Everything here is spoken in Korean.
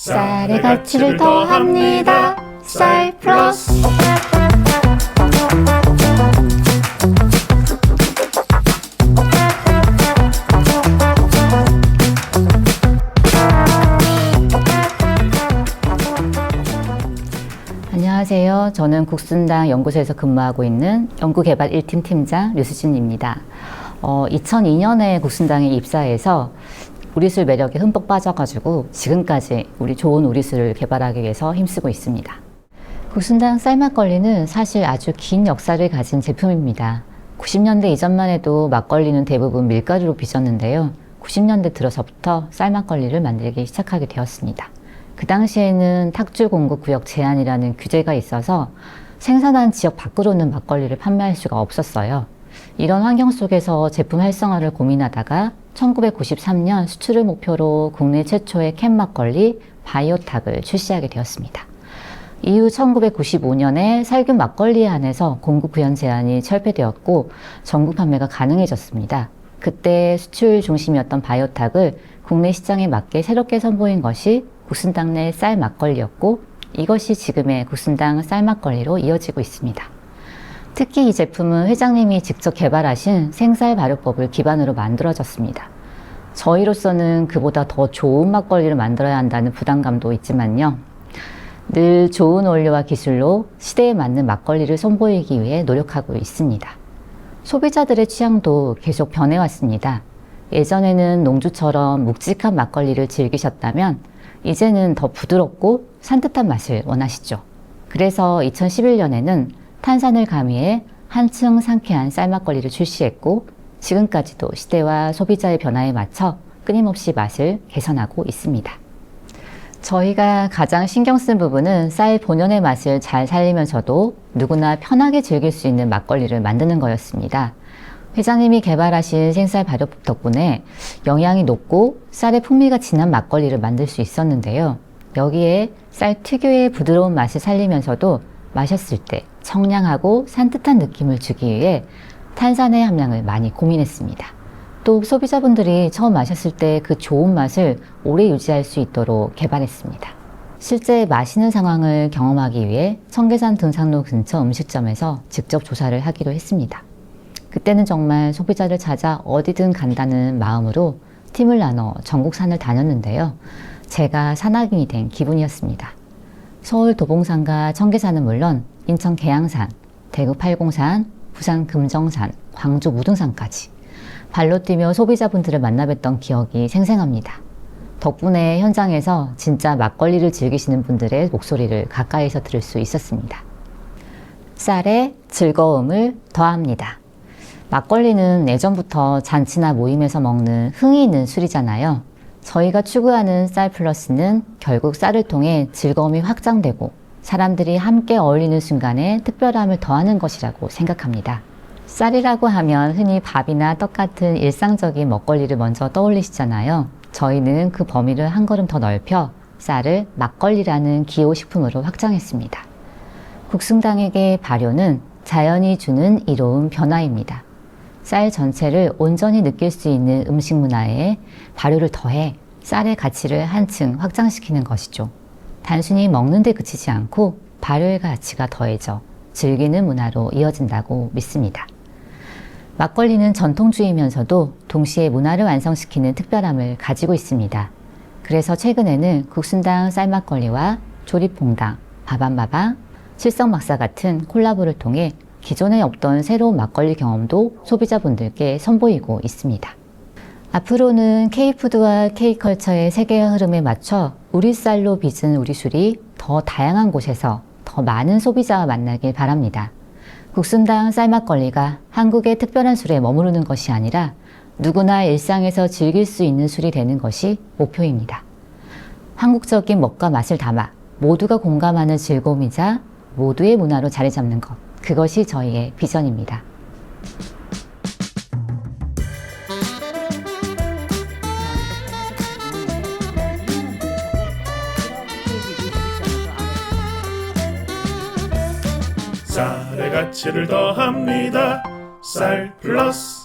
쌀의 가치를 더합니다. 쌀 플러스. 안녕하세요. 저는 국순당 연구소에서 근무하고 있는 연구개발 1팀 팀장 류수진입니다. 어, 2002년에 국순당에 입사해서 우리술 매력에 흠뻑 빠져가지고 지금까지 우리 좋은 우리술을 개발하기 위해서 힘쓰고 있습니다. 국순당 쌀막걸리는 사실 아주 긴 역사를 가진 제품입니다. 90년대 이전만 해도 막걸리는 대부분 밀가루로 빚었는데요. 90년대 들어서부터 쌀막걸리를 만들기 시작하게 되었습니다. 그 당시에는 탁주 공급 구역 제한이라는 규제가 있어서 생산한 지역 밖으로는 막걸리를 판매할 수가 없었어요. 이런 환경 속에서 제품 활성화를 고민하다가 1993년 수출을 목표로 국내 최초의 캔 막걸리 바이오탁을 출시하게 되었습니다. 이후 1995년에 살균 막걸리에 한해서 공급 구현 제한이 철폐되었고 전국 판매가 가능해졌습니다. 그때 수출 중심이었던 바이오탁을 국내 시장에 맞게 새롭게 선보인 것이 국순당 내 쌀 막걸리였고 이것이 지금의 국순당 쌀 막걸리로 이어지고 있습니다. 특히 이 제품은 회장님이 직접 개발하신 생쌀 발효법을 기반으로 만들어졌습니다. 저희로서는 그보다 더 좋은 막걸리를 만들어야 한다는 부담감도 있지만요. 늘 좋은 원료와 기술로 시대에 맞는 막걸리를 선보이기 위해 노력하고 있습니다. 소비자들의 취향도 계속 변해왔습니다. 예전에는 농주처럼 묵직한 막걸리를 즐기셨다면 이제는 더 부드럽고 산뜻한 맛을 원하시죠. 그래서 2011년에는 탄산을 가미해 한층 상쾌한 쌀막걸리를 출시했고 지금까지도 시대와 소비자의 변화에 맞춰 끊임없이 맛을 개선하고 있습니다. 저희가 가장 신경 쓴 부분은 쌀 본연의 맛을 잘 살리면서도 누구나 편하게 즐길 수 있는 막걸리를 만드는 거였습니다. 회장님이 개발하신 생쌀 발효법 덕분에 영양이 높고 쌀의 풍미가 진한 막걸리를 만들 수 있었는데요. 여기에 쌀 특유의 부드러운 맛을 살리면서도 마셨을 때 청량하고 산뜻한 느낌을 주기 위해 탄산의 함량을 많이 고민했습니다. 또 소비자분들이 처음 마셨을 때 그 좋은 맛을 오래 유지할 수 있도록 개발했습니다. 실제 마시는 상황을 경험하기 위해 청계산 등산로 근처 음식점에서 직접 조사를 하기로 했습니다. 그때는 정말 소비자를 찾아 어디든 간다는 마음으로 팀을 나눠 전국산을 다녔는데요. 제가 산악인이 된 기분이었습니다. 서울 도봉산과 청계산은 물론 인천 계양산, 대구 팔공산, 부산 금정산, 광주 무등산까지 발로 뛰며 소비자분들을 만나뵀던 기억이 생생합니다. 덕분에 현장에서 진짜 막걸리를 즐기시는 분들의 목소리를 가까이서 들을 수 있었습니다. 쌀에 즐거움을 더합니다. 막걸리는 예전부터 잔치나 모임에서 먹는 흥이 있는 술이잖아요. 저희가 추구하는 쌀 플러스는 결국 쌀을 통해 즐거움이 확장되고 사람들이 함께 어울리는 순간에 특별함을 더하는 것이라고 생각합니다. 쌀이라고 하면 흔히 밥이나 떡 같은 일상적인 먹거리를 먼저 떠올리시잖아요. 저희는 그 범위를 한 걸음 더 넓혀 쌀을 막걸리라는 기호식품으로 확장했습니다. 국승당에게 발효는 자연이 주는 이로운 변화입니다. 쌀 전체를 온전히 느낄 수 있는 음식 문화에 발효를 더해 쌀의 가치를 한층 확장시키는 것이죠. 단순히 먹는 데 그치지 않고 발효의 가치가 더해져 즐기는 문화로 이어진다고 믿습니다. 막걸리는 전통주의면서도 동시에 문화를 완성시키는 특별함을 가지고 있습니다. 그래서 최근에는 국순당 쌀막걸리와 조립봉당, 바밤바방, 칠성막사 같은 콜라보를 통해 기존에 없던 새로운 막걸리 경험도 소비자분들께 선보이고 있습니다. 앞으로는 K푸드와 K컬처의 세계의 흐름에 맞춰 우리 쌀로 빚은 우리 술이 더 다양한 곳에서 더 많은 소비자와 만나길 바랍니다. 국순당 쌀막걸리가 한국의 특별한 술에 머무르는 것이 아니라 누구나 일상에서 즐길 수 있는 술이 되는 것이 목표입니다. 한국적인 먹과 맛을 담아 모두가 공감하는 즐거움이자 모두의 문화로 자리 잡는 것. 그것이 저희의 비전입니다. 쌀의 가치를 더합니다. 쌀 플러스